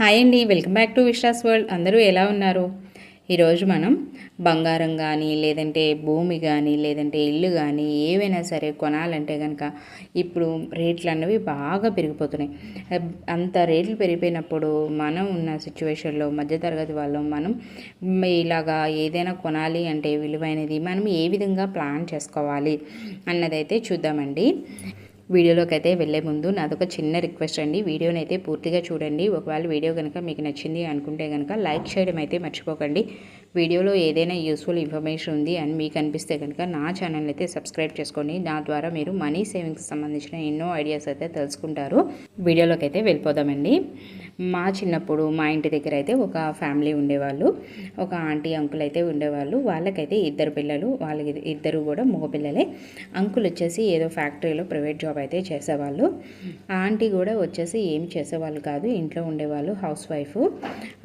Hi అండి welcome back to Vishwas world. అందరూ ఎలా ఉన్నారు? ఈరోజు మనం బంగారం కానీ లేదంటే భూమి కానీ లేదంటే ఇల్లు కానీ ఏవైనా సరే కొనాలంటే కనుక ఇప్పుడు రేట్లు అన్నవి బాగా పెరిగిపోతున్నాయి. అంత రేట్లు పెరిగిపోయినప్పుడు మనం ఉన్న సిచ్యువేషన్లో మధ్యతరగతి వాళ్ళం మనం ఇలాగా ఏదైనా కొనాలి అంటే విలువైనది మనం ఏ విధంగా ప్లాన్ చేసుకోవాలి అన్నదైతే చూద్దామండి. వీడియోలోకి అయితే వెళ్ళే ముందు నాదొక చిన్న రిక్వెస్ట్ అండి. వీడియోని అయితే పూర్తిగా చూడండి. ఒకవేళ వీడియో కనుక మీకు నచ్చింది అనుకుంటే కనుక లైక్ చేయడం అయితే మర్చిపోకండి. వీడియోలో ఏదైనా యూస్ఫుల్ ఇన్ఫర్మేషన్ ఉంది అని మీకు అనిపిస్తే కనుక నా ఛానల్ అయితే సబ్స్క్రైబ్ చేసుకోండి నా ద్వారా మీరు మనీ సేవింగ్స్ సంబంధించిన ఎన్నో ఐడియాస్ అయితే తెలుసుకుంటారు. వీడియోలోకి అయితే వెళ్ళిపోదామండి. మా చిన్నప్పుడు మా ఇంటి దగ్గర అయితే ఒక ఫ్యామిలీ ఉండేవాళ్ళు. ఒక ఆంటీ అంకుల్ అయితే ఉండేవాళ్ళు. వాళ్ళకైతే ఇద్దరు పిల్లలు వాళ్ళకి ఇద్దరు కూడా మగపిల్లలే. అంకుల్ వచ్చేసి ఏదో ఫ్యాక్టరీలో ప్రైవేట్ జాబ్ అయితే చేసేవాళ్ళు. ఆంటీ కూడా వచ్చేసి ఏమి చేసేవాళ్ళు కాదు ఇంట్లో ఉండేవాళ్ళు హౌస్ వైఫ్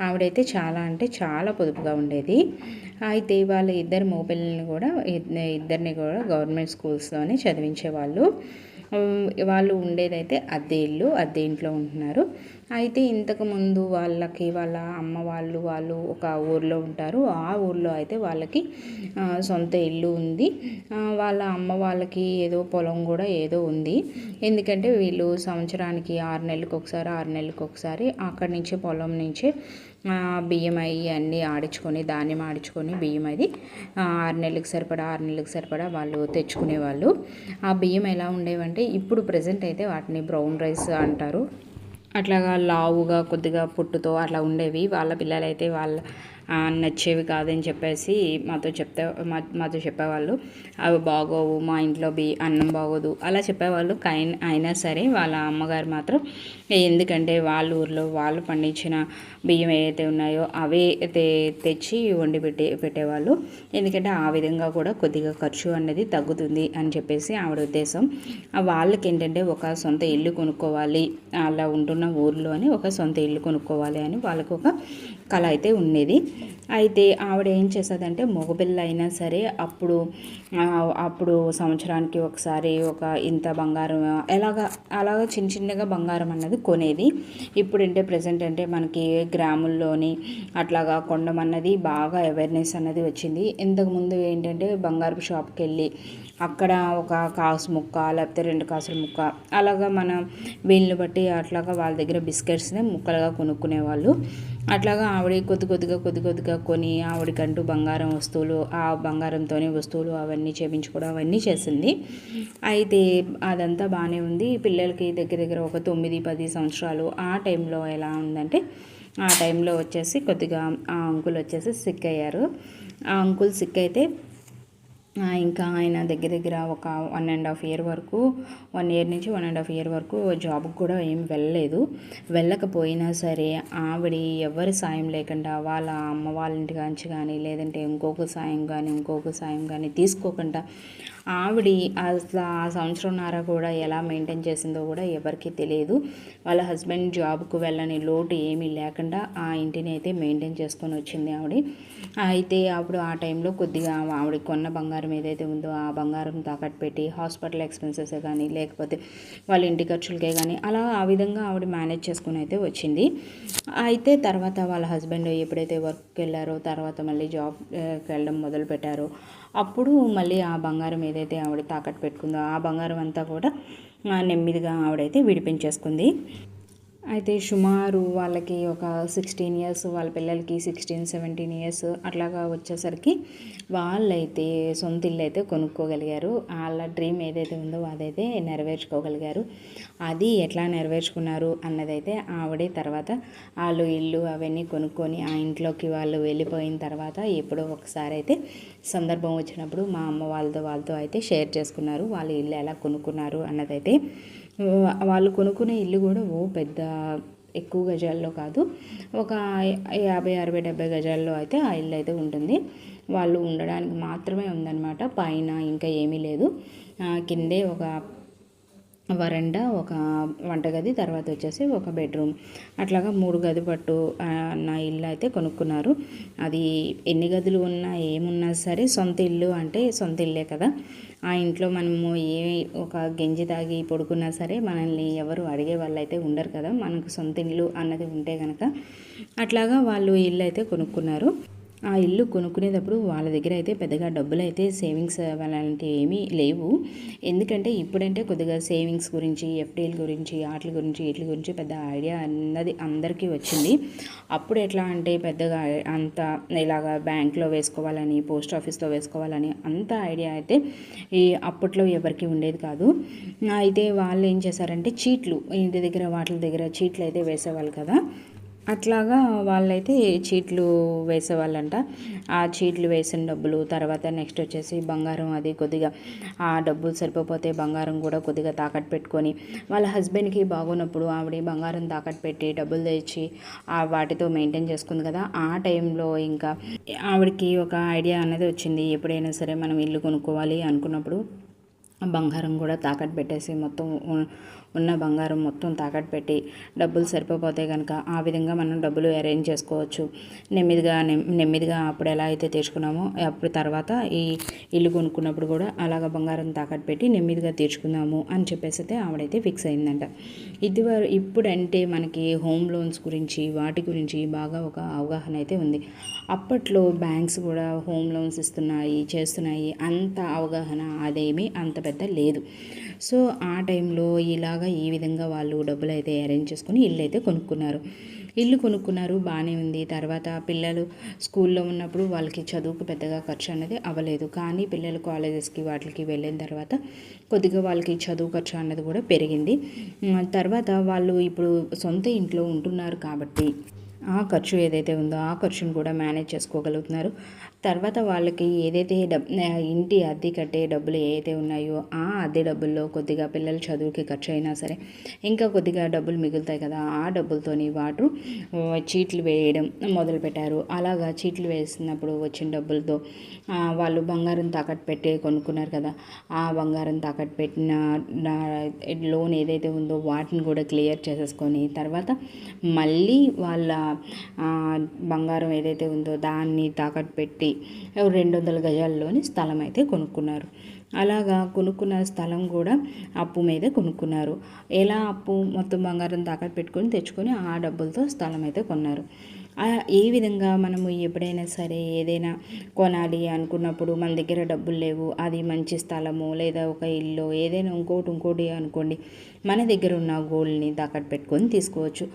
ఆవిడైతే చాలా అంటే చాలా పొదుపుగా ఉండేది. అయితే వాళ్ళ ఇద్దరు మగపిల్లల్ని కూడా ఇద్దరిని కూడా గవర్నమెంట్ స్కూల్స్లోనే చదివించేవాళ్ళు. వాళ్ళు ఉండేదైతే అద్దె ఇల్లు అద్దె ఇంట్లో ఉంటున్నారు. అయితే ఇంతకుముందు వాళ్ళకి వాళ్ళ అమ్మ వాళ్ళు వాళ్ళు ఒక ఊర్లో ఉంటారు. ఆ ఊర్లో అయితే వాళ్ళకి సొంత ఇల్లు ఉంది. వాళ్ళ అమ్మ వాళ్ళకి ఏదో పొలం కూడా ఏదో ఉంది. ఎందుకంటే వీళ్ళు సంవత్సరానికి ఆరు నెలలకు ఒకసారి ఆరు నెలలకు ఒకసారి అక్కడి నుంచి పొలం నుంచి బియ్యం అయ్యి అన్నీ ఆడించుకొని ధాన్యం ఆడించుకొని బియ్యం అది ఆరు నెలలకు సరిపడా ఆరు నెలలకు సరిపడా వాళ్ళు తెచ్చుకునేవాళ్ళు. ఆ బియ్యం ఎలా ఉండేవంటే ఇప్పుడు ప్రజెంట్ అయితే వాటిని బ్రౌన్ రైస్ అంటారు. అట్లాగా లావుగా కొద్దిగా పుట్టుతో అట్లా ఉండేవి. వాళ్ళ పిల్లలైతే వాళ్ళ నచ్చేవి కాదని చెప్పేసి మాతో చెప్తే మా మాతో చెప్పేవాళ్ళు. అవి బాగోవు మా ఇంట్లో బి అన్నం బాగోదు అలా చెప్పేవాళ్ళు. కైన్ అయినా సరే వాళ్ళ అమ్మగారు మాత్రం ఎందుకంటే వాళ్ళ ఊర్లో వాళ్ళు పండించిన బియ్యం ఏవైతే ఉన్నాయో అవే తెచ్చి వండి పెట్టే పెట్టేవాళ్ళు. ఎందుకంటే ఆ విధంగా కూడా కొద్దిగా ఖర్చు అనేది తగ్గుతుంది అని చెప్పేసి ఆవిడ ఉద్దేశం. వాళ్ళకి ఏంటంటే ఒక సొంత ఇల్లు కొనుక్కోవాలి అలా ఉంటున్న ఊర్లోని ఒక సొంత ఇల్లు కొనుక్కోవాలి అని వాళ్ళకు ఒక కళ అయితే ఉండేది. అయితే ఆవిడ ఏం చేసేదంటే మగబిల్ల అయినా సరే అప్పుడు అప్పుడు సంవత్సరానికి ఒకసారి ఒక ఇంత బంగారం ఎలాగ అలాగ చిన్న చిన్నగా బంగారం అన్నది కొనేది. ఇప్పుడంటే ప్రజెంట్ అంటే మనకి గ్రాముల్లోని అట్లాగా కొండమన్నది బాగా అవేర్నెస్ అన్నది వచ్చింది. ఇంతకుముందు ఏంటంటే బంగారపు షాప్కి వెళ్ళి అక్కడ ఒక కాసు ముక్క లేకపోతే రెండు కాసుల ముక్క అలాగా మన వీళ్ళని బట్టి అట్లాగా వాళ్ళ దగ్గర బిస్కెట్స్ని ముక్కలుగా కొనుక్కునేవాళ్ళు. అట్లాగా ఆవిడ కొద్ది కొద్దిగా కొద్ది కొద్దిగా కొని ఆవిడకంటూ బంగారం వస్తువులు ఆ బంగారంతోనే వస్తువులు అవన్నీ చేపించుకోవడం అవన్నీ చేసింది. అయితే అదంతా బాగానే ఉంది. పిల్లలకి దగ్గర దగ్గర ఒక తొమ్మిది పది సంవత్సరాలు ఆ టైంలో ఎలా ఉందంటే ఆ టైంలో వచ్చేసి కొద్దిగా ఆ అంకుల్ వచ్చేసి సిక్ అయ్యారు. ఆ అంకుల్ సిక్ అయితే ఇంకా ఆయన దగ్గర దగ్గర ఒక వన్ అండ్ హాఫ్ ఇయర్ వరకు వన్ ఇయర్ నుంచి వన్ అండ్ హాఫ్ ఇయర్ వరకు జాబ్కి కూడా ఏం వెళ్ళలేదు. వెళ్ళకపోయినా సరే ఆవిడ ఎవరి సాయం లేకుండా వాళ్ళ అమ్మ వాళ్ళ ఇంటి కాంచి కానీ లేదంటే ఇంకొక సాయం కానీ ఇంకొక సాయం కానీ తీసుకోకుండా ఆవిడ అసలు ఆ సంవత్సరంన్నర కూడా ఎలా మెయింటైన్ చేసిందో కూడా ఎవరికి తెలియదు. వాళ్ళ హస్బెండ్ జాబ్కు వెళ్ళని లోటు ఏమీ లేకుండా ఆ ఇంటిని అయితే మెయింటైన్ చేసుకొని వచ్చింది ఆవిడ. అయితే అప్పుడు ఆ టైంలో కొద్దిగా ఆవిడ కొన్న బంగారం ఏదైతే ఉందో ఆ బంగారం తాకట్టు పెట్టి హాస్పిటల్ ఎక్స్పెన్సెస్ కానీ లేకపోతే వాళ్ళ ఇంటి ఖర్చులకే కానీ అలా ఆ విధంగా ఆవిడ మేనేజ్ చేసుకుని అయితే వచ్చింది. అయితే తర్వాత వాళ్ళ హస్బెండ్ ఎప్పుడైతే వర్క్కి వెళ్ళారో తర్వాత మళ్ళీ జాబ్కి వెళ్ళడం మొదలు పెట్టారో అప్పుడు మళ్ళీ ఆ బంగారం ఏదైతే ఆవిడ తాకట్టు పెట్టుకుందో ఆ బంగారం అంతా కూడా నెమ్మదిగా ఆవిడైతే విడిపించేసుకుంది. అయితే సుమారు వాళ్ళకి ఒక సిక్స్టీన్ ఇయర్స్ వాళ్ళ పిల్లలకి సిక్స్టీన్ సెవెంటీన్ ఇయర్స్ అట్లాగా వచ్చేసరికి వాళ్ళైతే సొంత ఇల్లు అయితే కొనుక్కోగలిగారు. వాళ్ళ డ్రీమ్ ఏదైతే ఉందో అదైతే నెరవేర్చుకోగలిగారు. అది ఎట్లా నెరవేర్చుకున్నారు అన్నదైతే ఆవిడే తర్వాత వాళ్ళు ఇల్లు అవన్నీ కొనుక్కొని ఆ ఇంట్లోకి వాళ్ళు వెళ్ళిపోయిన తర్వాత ఎప్పుడో ఒకసారి అయితే సందర్భం వచ్చినప్పుడు మా అమ్మ వాళ్ళతో వాళ్ళతో అయితే షేర్ చేసుకున్నారు. వాళ్ళు ఇల్లు ఎలా కొనుక్కున్నారు అన్నదైతే వాళ్ళు కొనుక్కునే ఇల్లు కూడా ఓ పెద్ద ఎక్కువ గజాల్లో కాదు. ఒక యాభై అరవై డెబ్బై గజాల్లో అయితే ఆ ఇల్లు అయితే ఉంటుంది. వాళ్ళు ఉండడానికి మాత్రమే ఉందన్నమాట. పైన ఇంకా ఏమీ లేదు. కిందే ఒక వరండా ఒక వంటగది తర్వాత వచ్చేసి ఒక బెడ్రూమ్. అట్లాగా మూడు గది పట్టు నా ఇల్లు అయితే కొనుక్కున్నారు. అది ఎన్ని గదులు ఉన్నా ఏమున్నా సరే సొంత ఇల్లు అంటే సొంత ఇల్లే కదా. ఆ ఇంట్లో మనము ఏ ఒక గెంజి తాగి పడుకున్నా సరే మనల్ని ఎవరు అడిగే వాళ్ళు అయితే ఉండరు కదా. మనకు సొంత ఇల్లు అన్నది ఉంటే కనుక అట్లాగా వాళ్ళు ఇల్లు అయితే కొనుక్కున్నారు. ఆ ఇల్లు కొనుక్కునేటప్పుడు వాళ్ళ దగ్గర అయితే పెద్దగా డబ్బులు అయితే సేవింగ్స్ అలాంటివి ఏమీ లేవు. ఎందుకంటే ఇప్పుడంటే కొద్దిగా సేవింగ్స్ గురించి ఎఫ్డీల గురించి వాటి గురించి వీటి గురించి పెద్ద ఐడియా అన్నది అందరికీ వచ్చింది. అప్పుడు ఎట్లా అంటే పెద్దగా అంత ఇలాగా బ్యాంక్లో వేసుకోవాలని పోస్ట్ ఆఫీస్లో వేసుకోవాలని అంత ఐడియా అయితే ఈ అప్పట్లో ఎవరికి ఉండేది కాదు. అయితే వాళ్ళు ఏం చేశారంటే చీట్లు ఇంటి దగ్గర వాటి దగ్గర చీట్లు అయితే వేసేవాళ్ళు కదా. అట్లాగా వాళ్ళైతే చీట్లు వేసేవాళ్ళంట. ఆ చీట్లు వేసిన డబ్బులు తర్వాత నెక్స్ట్ వచ్చేసి బంగారం అది కొద్దిగా ఆ డబ్బులు సరిపోతే బంగారం కూడా కొద్దిగా తాకట్టు పెట్టుకొని వాళ్ళ హస్బెండ్కి బాగున్నప్పుడు ఆవిడ బంగారం తాకట్టు పెట్టి డబ్బులు తెచ్చి ఆ వాటితో మెయింటైన్ చేసుకుంది కదా. ఆ టైంలో ఇంకా ఆవిడకి ఒక ఐడియా అనేది వచ్చింది. ఎప్పుడైనా సరే మనం ఇల్లు కొనుక్కోవాలి అనుకున్నప్పుడు బంగారం కూడా తాకట్టు పెట్టేసి మొత్తం ఉన్న బంగారం మొత్తం తాకట్టు పెట్టి డబ్బులు సరిపోతే కనుక ఆ విధంగా మనం డబ్బులు అరేంజ్ చేసుకోవచ్చు. నెమ్మదిగా నెమ్మదిగా అప్పుడు ఎలా అయితే తీర్చుకున్నామో అప్పుడు తర్వాత ఈ ఇల్లు కొనుక్కున్నప్పుడు కూడా అలాగ బంగారం తాకట్టు పెట్టి నెమ్మదిగా తీర్చుకుందాము అని చెప్పేసి అయితే ఆవిడైతే ఫిక్స్ అయిందంట. ఇది ఇప్పుడంటే మనకి హోమ్ లోన్స్ గురించి వాటి గురించి బాగా ఒక అవగాహన అయితే ఉంది. అప్పట్లో బ్యాంక్స్ కూడా హోమ్ లోన్స్ ఇస్తున్నాయి చేస్తున్నాయి అంత అవగాహన అదేమీ అంత పెద్ద లేదు. సో ఆ టైంలో ఇలాగ ఈ విధంగా వాళ్ళు డబ్బులు అయితే అరేంజ్ చేసుకుని ఇల్లు అయితే కొనుక్కున్నారు. ఇల్లు కొనుక్కున్నారు బాగానే ఉంది. తర్వాత పిల్లలు స్కూల్లో ఉన్నప్పుడు వాళ్ళకి చదువుకు పెద్దగా ఖర్చు అనేది అవ్వలేదు. కానీ పిల్లలు కాలేజెస్కి వాటికి వెళ్ళిన తర్వాత కొద్దిగా వాళ్ళకి చదువు ఖర్చు అన్నది కూడా పెరిగింది. తర్వాత వాళ్ళు ఇప్పుడు సొంత ఇంట్లో ఉంటున్నారు కాబట్టి ఆ ఖర్చు ఏదైతే ఉందో ఆ ఖర్చును కూడా మేనేజ్ చేసుకోగలుగుతున్నారు. తర్వాత వాళ్ళకి ఏదైతే డబ్ ఇంటి అద్దె కట్టే డబ్బులు ఏవైతే ఉన్నాయో ఆ అద్దె డబ్బుల్లో కొద్దిగా పిల్లల చదువుకి ఖర్చు అయినా సరే ఇంకా కొద్దిగా డబ్బులు మిగులుతాయి కదా ఆ డబ్బులతోని వాటు చీట్లు వేయడం మొదలుపెట్టారు. అలాగా చీట్లు వేసినప్పుడు వచ్చిన డబ్బులతో వాళ్ళు బంగారం తాకట్టు పెట్టి కొనుక్కున్నారు కదా ఆ బంగారం తాకట్టు పెట్టిన లోన్ ఏదైతే ఉందో వాటిని కూడా క్లియర్ చేసేసుకొని తర్వాత మళ్ళీ వాళ్ళ బంగారం ఏదైతే ఉందో దాన్ని తాకట్టు పెట్టి రెండు వందల గజాల్లోని స్థలం అయితే కొనుక్కున్నారు. అలాగా కొనుక్కున్న స్థలం కూడా అప్పు మీద కొనుక్కున్నారు. ఎలా అప్పు మొత్తం బంగారం తాకట్టు పెట్టుకొని తెచ్చుకొని ఆ డబ్బులతో స్థలం అయితే కొన్నారు. ఏ విధంగా మనము ఎప్పుడైనా సరే ఏదైనా కొనాలి అనుకున్నప్పుడు మన దగ్గర డబ్బులు లేవు అది మంచి స్థలము లేదా ఒక ఇల్లు ఏదైనా ఇంకోటి ఇంకోటి అనుకోండి మన దగ్గర ఉన్న గోల్డ్ని తాకట్టు పెట్టుకొని తీసుకోవచ్చు.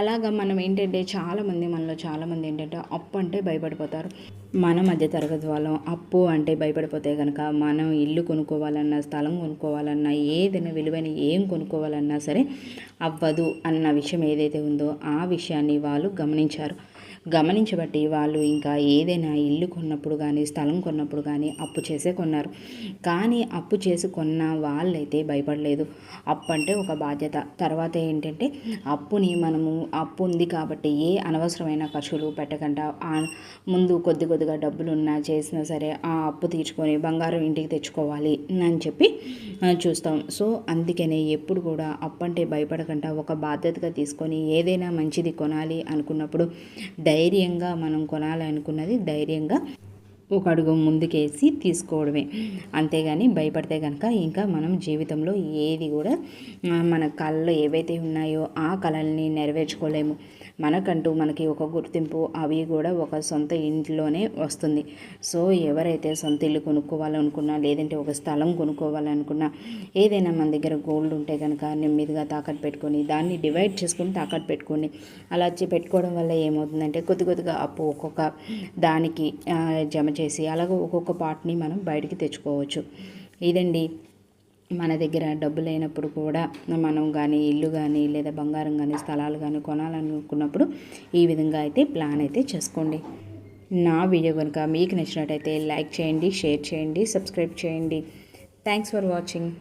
అలాగా మనం ఏంటంటే చాలామంది మనలో చాలామంది ఏంటంటే అప్పు అంటే భయపడిపోతారు. మన మధ్య తరగతి వాళ్ళం అప్పు అంటే భయపడిపోతే కనుక మనం ఇల్లు కొనుక్కోవాలన్నా స్థలం కొనుక్కోవాలన్నా ఏదైనా విలువైన ఏం కొనుక్కోవాలన్నా సరే అవ్వదు అన్న విషయం ఏదైతే ఉందో ఆ విషయాన్ని వాళ్ళు గమనించారు. గమనించబట్టి వాళ్ళు ఇంకా ఏదైనా ఇల్లు కొన్నప్పుడు కానీ స్థలం కొన్నప్పుడు కానీ అప్పు చేసే కొన్నారు. కానీ అప్పు చేసి కొన్న వాళ్ళైతే భయపడలేదు. అప్పు అంటే ఒక బాధ్యత. తర్వాత ఏంటంటే అప్పుని మనము అప్పు ఉంది కాబట్టి ఏ అనవసరమైన ఖర్చులు పెట్టకుండా ముందు కొద్ది కొద్దిగా డబ్బులు ఉన్నా చేసినా సరే ఆ అప్పు తీర్చుకొని బంగారం ఇంటికి తెచ్చుకోవాలి అని చెప్పి చూస్తాం. సో అందుకనే ఎప్పుడు కూడా అప్పు అంటే భయపడకుండా ఒక బాధ్యతగా తీసుకొని ఏదైనా మంచిది కొనాలి అనుకున్నప్పుడు ధైర్యంగా మనం కొనాలనుకున్నది ధైర్యంగా ఒక అడుగు ముందుకేసి తీసుకోవడమే. అంతేగాని భయపడితే కనుక ఇంకా మనం జీవితంలో ఏది కూడా మన కళలు ఏవైతే ఉన్నాయో ఆ కళల్ని నెరవేర్చుకోలేము. మనకంటూ మనకి ఒక గుర్తింపు అవి కూడా ఒక సొంత ఇంట్లోనే వస్తుంది. సో ఎవరైతే సొంత ఇల్లు కొనుక్కోవాలనుకున్నా లేదంటే ఒక స్థలం కొనుక్కోవాలనుకున్నా ఏదైనా మన దగ్గర గోల్డ్ ఉంటే కనుక నెమ్మదిగా తాకట్టు పెట్టుకొని దాన్ని డివైడ్ చేసుకొని తాకట్టు పెట్టుకొని అలా పెట్టుకోవడం వల్ల ఏమవుతుందంటే కొద్ది కొద్దిగా అప్పు ఒక్కొక్క దానికి జమ చేసి అలాగే ఒక్కొక్క పార్ట్ని మనం బయటికి తెచ్చుకోవచ్చు. ఇదండి మన దగ్గర డబ్బు లేనప్పుడు కూడా మనం కానీ ఇల్లు కానీ లేదా బంగారం కానీ స్థలాలు కానీ కొనాలనుకున్నప్పుడు ఈ విధంగా అయితే ప్లాన్ అయితే చేసుకోండి. నా వీడియో కనుక మీకు నచ్చినట్టయితే లైక్ చేయండి షేర్ చేయండి సబ్స్క్రైబ్ చేయండి. Thanks for watching.